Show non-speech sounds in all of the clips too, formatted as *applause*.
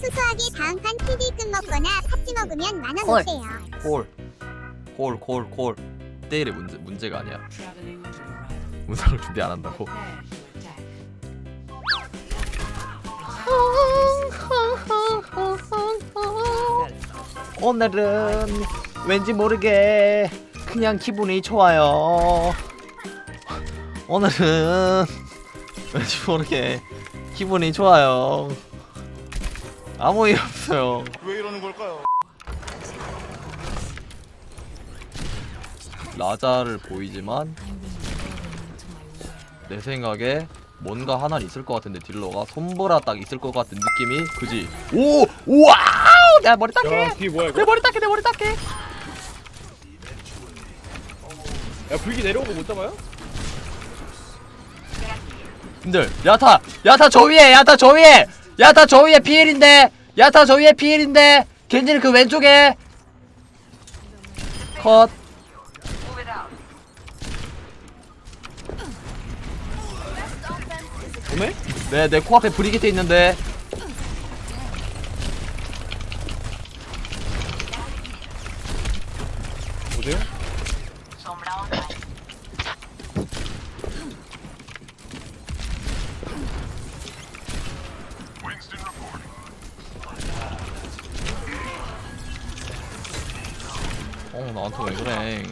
소소하게 다음 판 TV 끝 먹거나 팥찌 먹으면 만원 헐. 오세요. 콜. 콜, 콜, 콜. 때일의 문제, 문제가 아니야. 문상을 준비 안 한다고? *laughs* 오늘은 왠지 모르게 그냥 기분이 좋아요. 오늘은 왠지 모르게 기분이 좋아요. 아무 일 없어요. 왜 이러는 걸까요? 라자를 보이지만 내 생각에 뭔가 하나 있을 것 같은데 딜러가 손보라 딱 있을 것 같은 느낌이 그지? 오! 와우! 내 머리 뭐야 내 이거? 머리 닦게! 내 머리 닦게! 야 불기 내려온 거못 잡아요? 님들 야타! 야타 저 위에! 야타 저 위에! 야타 저 위에 피일인데! 야타 저 위에 피일인데! 겐지는 그 왼쪽에! 컷! 오메? 네, 내 코앞에 브리기트 있는데 나한테 왜 그래?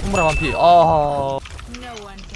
손보라 반피. 아 No one can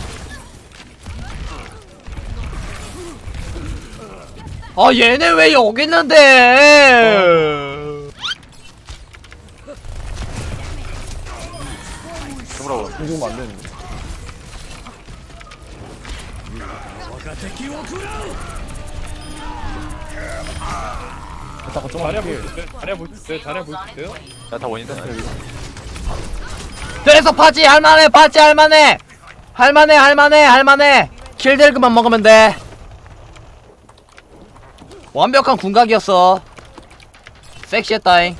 아 얘네 왜 여기 있는데 손보라 공중면 안 되는데 잠깐 좀? 자리야 볼수 있어요? 자리야 볼수 있어요? 야다 원인데 그래서 파지 할만해 파지 할만해 할만해 할만해 할만해 킬들 그만 먹으면 돼 완벽한 궁각이었어. 섹시했다잉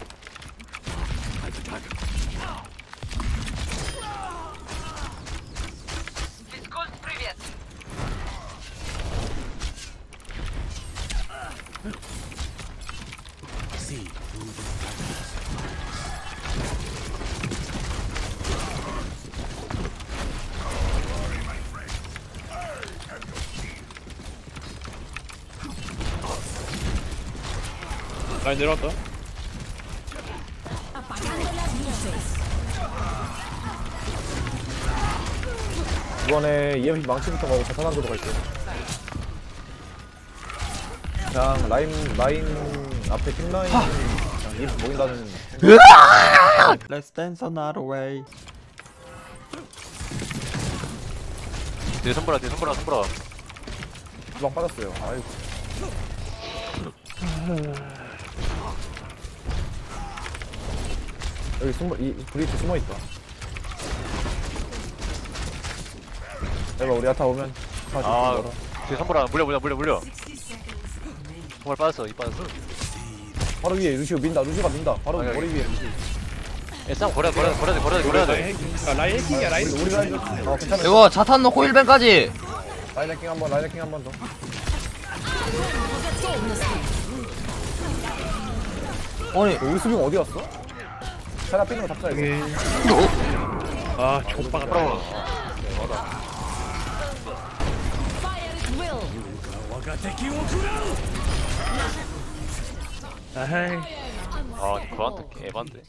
라인 내려왔다 이번에 EMP 망치부터 가고 자탄한으로 갈게요. 그냥 라인 라인 앞에 팀라인 그냥 EMP 먹인다는 Let's dance another way 뒤에 손보라 뒤에 손보라 손보라 주방 빠졌어요. 아이고. 여기 숨어 이 브리트 숨어 있다. 내가 우리 아타 오면 다 아. 뒤에 선보라 물려 물려 물려 물려 정말 빠졌어 이 빠졌어 바로 위에 루시오 민다. 루시오가 민다. 바로 아, 여기. 머리 위에 루시오. 야 싸움 걸어야 돼 걸어야 돼 걸어야 돼 걸어야 돼 걸어야 라인 돼 해킹 아 라인 해킹이야 라인 우리 우리 라인 어 괜찮아. 이거 자탄 넣고 1벤까지 라인 해킹 한번 라인 해킹 한번 더. 아니 우리 수빈 어디 갔어? 차라 삐는 거 잡자야지. 아 족바가 풀어 아이 아 그한테 에반데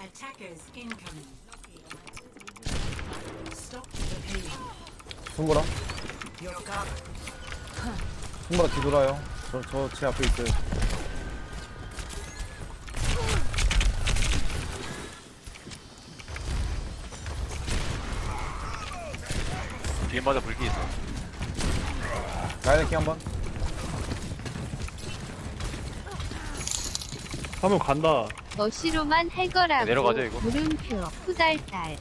Attackers incoming. Stop the pain. 손보라 손보라 뒤돌아요 저 저 제 앞에 있어요 뒤에 맞아 불기 있어. 라이너킹 한번. 하면 간다. 머시로만 할 거라고 내려가죠, 이거? 물음표 후달달.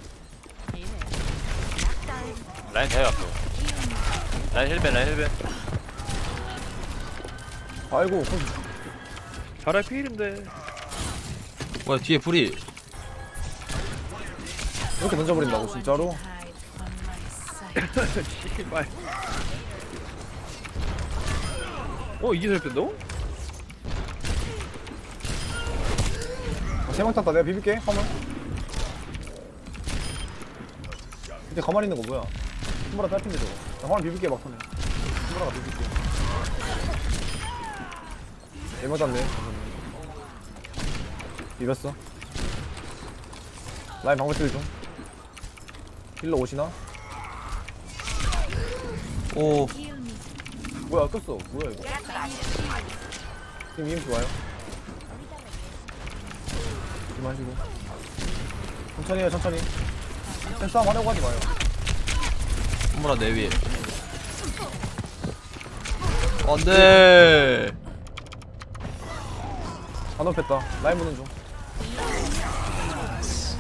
라인 대요 앞에 라인 힐벤 라인 힐벤 아이고 손 자리야 필인데. 뭐야 뒤에 불이. 이렇게 던져버린다고 진짜로? 씨발 어 이게 될 텐데? 아, 세명 탔다. 내가 비빌게 화물. 근데 가만히 있는 거 뭐야? 손보라 딸핀데 저거. 나 화물 비빌게 막판에. 손보라가 비빌게. 얘 맞았네. 비볐어. 라인 방패 좀 힐러 오시나? 오. 뭐야 꼈어 뭐야 이거. 지금 이임 좋아요? 좀 하시고. 천천히 해요 천천히. sen 싸움 하려고 하지 마요. 손보라 내 위에. 안돼. 안 높였다. 라인 보는 중.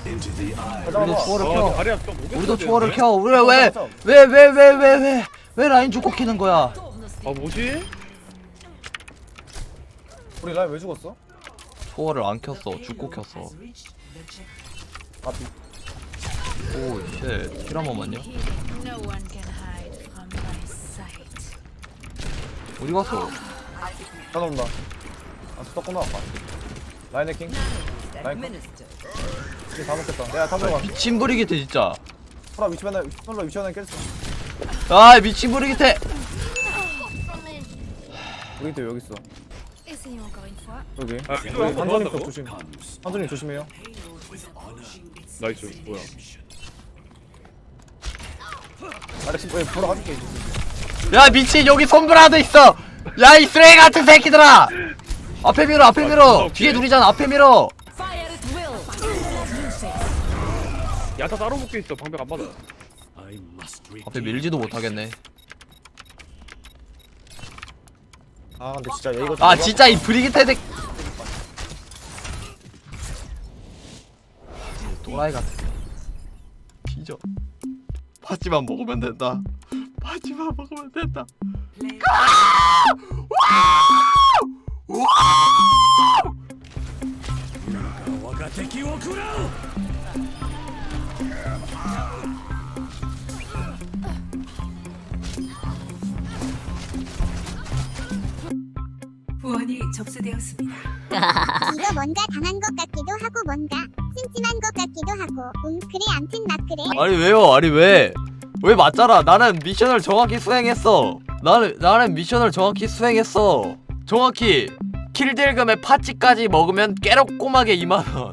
우리도 초월을 켜. 좀 오겠어. 우리도 초월을 켜. 우리 왜왜 왜 왜 왜 왜 왜 라인 죽고 키는 거야? 아 뭐지? 우리 라인 왜 죽었어? 초월을 안 켰어. 죽고 켰어. 아 비. 오쉣. 힐한 번만요? No one can hide from my sight. 어디 갔어? 따라온다 아 떴구나 아까 라인 해킹. 라인 컷. 이제 다 먹겠다. 내가 탑으로 갈게 미친 브리기테 진짜. 프라 위치 맨날 프라 위치 맨날 깼어 아 미친 브리기테 우리 또 여기 있어? 여기. 아, 한번 한전님 더쪽 조심. 한전님 조심해요. 나이스 뭐야. 아래 집왜 보러 가줄게 야 미친 여기 손브라도 있어. 야 이 쓰레기 같은 새끼들아. 앞에 밀어 앞에 밀어. 뒤에 누리잖아 앞에 밀어. 야타 따로 묶여 있어. 방벽 안 받아 앞에 밀지도 못하겠네. 아 근데 진짜 얘 이거 아 진짜 이 브리기테 새 또라이 같아. 뒤져. 파지만 먹으면 된다. 파지만 먹으면 된다. 후원 되었습니다. 이거 뭔가 당한 것 같기도 하고 뭔가 찜찜한 것 같기도 하고. 음 그래 암튼 막 그래. 아니 왜요? 아니 왜? 왜 맞잖아. 나는 미션을 정확히 수행했어. 나는 나는 미션을 정확히 수행했어. 정확히 킬딜금의 파찌까지 먹으면 깨럭꼬마게 2만 원